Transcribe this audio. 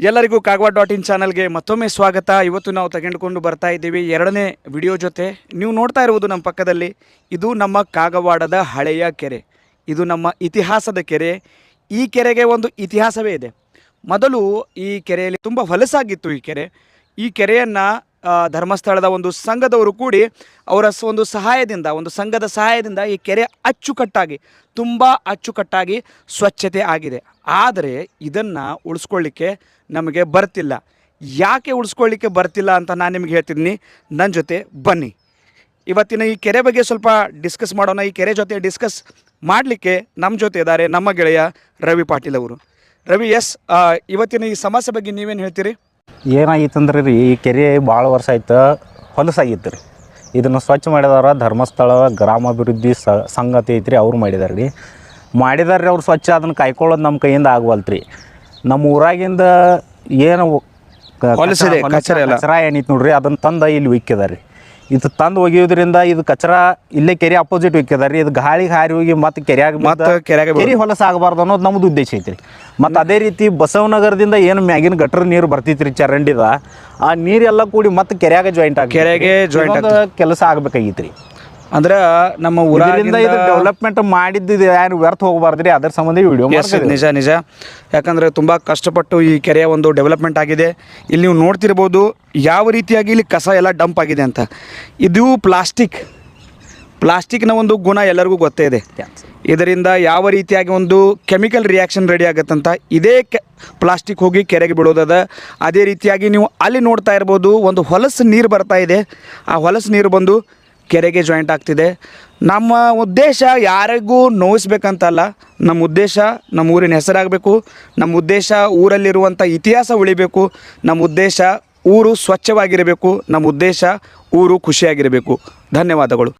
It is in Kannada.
ಎಲ್ಲರಿಗೂ ಕಾಗವಾ ಡಾಟ್ ಇನ್ ಚಾನಲ್ಗೆ ಮತ್ತೊಮ್ಮೆ ಸ್ವಾಗತ. ಇವತ್ತು ನಾವು ತೆಗೆದುಕೊಂಡು ಬರ್ತಾ ಇದ್ದೀವಿ ಎರಡನೇ ವಿಡಿಯೋ ಜೊತೆ. ನೀವು ನೋಡ್ತಾ ಇರುವುದು ನಮ್ಮ ಪಕ್ಕದಲ್ಲಿ. ಇದು ನಮ್ಮ ಕಾಗವಾಡದ ಹಳೆಯ ಕೆರೆ. ಇದು ನಮ್ಮ ಇತಿಹಾಸದ ಕೆರೆ. ಈ ಕೆರೆಗೆ ಒಂದು ಇತಿಹಾಸವೇ ಇದೆ. ಮೊದಲು ಈ ಕೆರೆಯಲ್ಲಿ ತುಂಬ ಹೊಲಸಾಗಿತ್ತು ಈ ಕೆರೆ. ಈ ಕೆರೆಯನ್ನು ಧರ್ಮಸ್ಥಳದ ಒಂದು ಸಂಘದವರು ಕೂಡಿ ಅವರ ಒಂದು ಸಹಾಯದಿಂದ, ಒಂದು ಸಂಘದ ಸಹಾಯದಿಂದ ಈ ಕೆರೆ ಅಚ್ಚುಕಟ್ಟಾಗಿ, ತುಂಬ ಅಚ್ಚುಕಟ್ಟಾಗಿ ಸ್ವಚ್ಛತೆ ಆಗಿದೆ. ಆದರೆ ಇದನ್ನು ಉಳಿಸ್ಕೊಳ್ಳಿಕ್ಕೆ ನಮಗೆ ಬರ್ತಿಲ್ಲ. ಯಾಕೆ ಉಳಿಸ್ಕೊಳ್ಳಿಕ್ಕೆ ಬರ್ತಿಲ್ಲ ಅಂತ ನಾನು ನಿಮಗೆ ಹೇಳ್ತಿದ್ದೀನಿ. ನನ್ನ ಜೊತೆ ಬನ್ನಿ. ಇವತ್ತಿನ ಈ ಕೆರೆ ಬಗ್ಗೆ ಸ್ವಲ್ಪ ಡಿಸ್ಕಸ್ ಮಾಡೋಣ. ಈ ಕೆರೆ ಜೊತೆ ಡಿಸ್ಕಸ್ ಮಾಡಲಿಕ್ಕೆ ನಮ್ಮ ಜೊತೆ ಇದ್ದಾರೆ ನಮ್ಮ ಗೆಳೆಯ ರವಿ ಪಾಟೀಲ್ ಅವರು. ರವಿ ಎಸ್ ಇವತ್ತಿನ ಈ ಸಮಸ್ಯೆ ಬಗ್ಗೆ ನೀವೇನು ಹೇಳ್ತೀರಿ? ಏನಾಗಿತ್ತಂದ್ರೆ ರೀ ಈ ಕೆರೆ ಭಾಳ ವರ್ಷ ಆಯ್ತು? ಹೊಲಸಾಗಿತ್ತು ರೀ ಇದನ್ನು ಸ್ವಚ್ಛ ಮಾಡಿದಾರ ಧರ್ಮಸ್ಥಳ ಗ್ರಾಮಾಭಿವೃದ್ಧಿ ಸ ಸಂಗತಿ ಐತ್ರಿ ಅವ್ರು ಮಾಡಿದಾರೆ ರೀ ಮಾಡಿದಾರೆ ಅವ್ರು ಸ್ವಚ್ಛ ಅದನ್ನು ಕಾಯ್ಕೊಳ್ಳೋದು ನಮ್ಮ ಕೈಯಿಂದ ಆಗವಲ್ತು ರೀ ನಮ್ಮ ಊರಾಗಿಂದ ಏನು ಕಚರ- ಏನಿತ್ತು. ನೋಡ್ರಿ ಅದನ್ನು ತಂದು ಇಲ್ಲಿ ವಿಕ್ಕಿದಾರೆ ಇದು ತಂದು ಒಗೆಯೋದ್ರಿಂದ ಇದು ಕಚರ ಇಲ್ಲೇ ಕೆರೆ ಅಪೋಸಿಟ್ ರೀ. ಇದು ಗಾಳಿ ಹಾರಿ ಹೋಗಿ ಮತ್ತೆ ಕೆರೆಯಾಗ ಮತ್ತೆ ಕೆರೆಯಾಗ. ಕೆರೆ ಹೊಲಸ ಆಗಬಾರ್ದು ಅನ್ನೋದು ನಮ್ದು ಉದ್ದೇಶ ಐತ್ರಿ ಮತ್ತು ಅದೇ ರೀತಿ ಬಸವನಗರದಿಂದ ಏನು ಮ್ಯಾಗಿನ ಗಟ್ರ ನೀರು ಬರ್ತೈತ್ರಿ ಚರಂಡಿದ ಆ ನೀರೆಲ್ಲ ಕೂಡಿ ಮತ್ತೆ ಕೆರೆಯಾಗ ಜಾಯಿಂಟ್ ಆಗಿ ಕೆರೆಗೆ ಜಾಯಿಂಟ್ ಕೆಲಸ ಆಗ್ಬೇಕಾಗಿತ್ರಿ ಅಂದ್ರೆ ನಮ್ಮ ಊರಿಂದ ಇದು ಡೆವಲಪ್ಮೆಂಟ್ ಮಾಡಿದ್ದು ಇದು ಯಾರು ವ್ಯರ್ಥ ಹೋಗಬಾರ್ದ್ರಿ? ಅದ್ರ ಸಂಬಂಧ ವಿಡಿಯೋ ನಿಜ ನಿಜ. ಯಾಕಂದ್ರೆ ತುಂಬ ಕಷ್ಟಪಟ್ಟು ಈ ಕೆರೆಯ ಒಂದು ಡೆವಲಪ್ಮೆಂಟ್ ಆಗಿದೆ. ಇಲ್ಲಿ ನೀವು ನೋಡ್ತಿರ್ಬೋದು ಯಾವ ರೀತಿಯಾಗಿ ಇಲ್ಲಿ ಕಸ ಎಲ್ಲ ಡಂಪ್ ಆಗಿದೆ ಅಂತ. ಇದು ಪ್ಲಾಸ್ಟಿಕ್ ಪ್ಲಾಸ್ಟಿಕ್ನ ಒಂದು ಗುಣ ಎಲ್ಲರಿಗೂ ಗೊತ್ತೇ ಇದೆ. ಇದರಿಂದ ಯಾವ ರೀತಿಯಾಗಿ ಒಂದು ಕೆಮಿಕಲ್ ರಿಯಾಕ್ಷನ್ ರೆಡಿ ಆಗುತ್ತಂತ ಇದೇ ಕೆ ಪ್ಲಾಸ್ಟಿಕ್ ಹೋಗಿ ಕೆರೆಗೆ ಬಿಡೋದದ. ಅದೇ ರೀತಿಯಾಗಿ ನೀವು ಅಲ್ಲಿ ನೋಡ್ತಾ ಇರ್ಬೋದು ಒಂದು ಹೊಲಸು ನೀರು ಬರ್ತಾ ಇದೆ. ಆ ಹೊಲಸು ನೀರು ಬಂದು ಕೆರೆಗೆ ಜಾಯಿಂಟ್ ಆಗ್ತಿದೆ. ನಮ್ಮ ಉದ್ದೇಶ ಯಾರಿಗೂ ನೋಯಿಸ್ಬೇಕಂತಲ್ಲ, ನಮ್ಮ ಉದ್ದೇಶ ನಮ್ಮ ಊರಿನ ಹೆಸರಾಗಬೇಕು, ನಮ್ಮ ಉದ್ದೇಶ ಊರಲ್ಲಿರುವಂಥ ಇತಿಹಾಸ ಉಳಿಬೇಕು, ನಮ್ಮ ಉದ್ದೇಶ ಊರು ಸ್ವಚ್ಛವಾಗಿರಬೇಕು, ನಮ್ಮ ಉದ್ದೇಶ ಊರು ಖುಷಿಯಾಗಿರಬೇಕು. ಧನ್ಯವಾದಗಳು.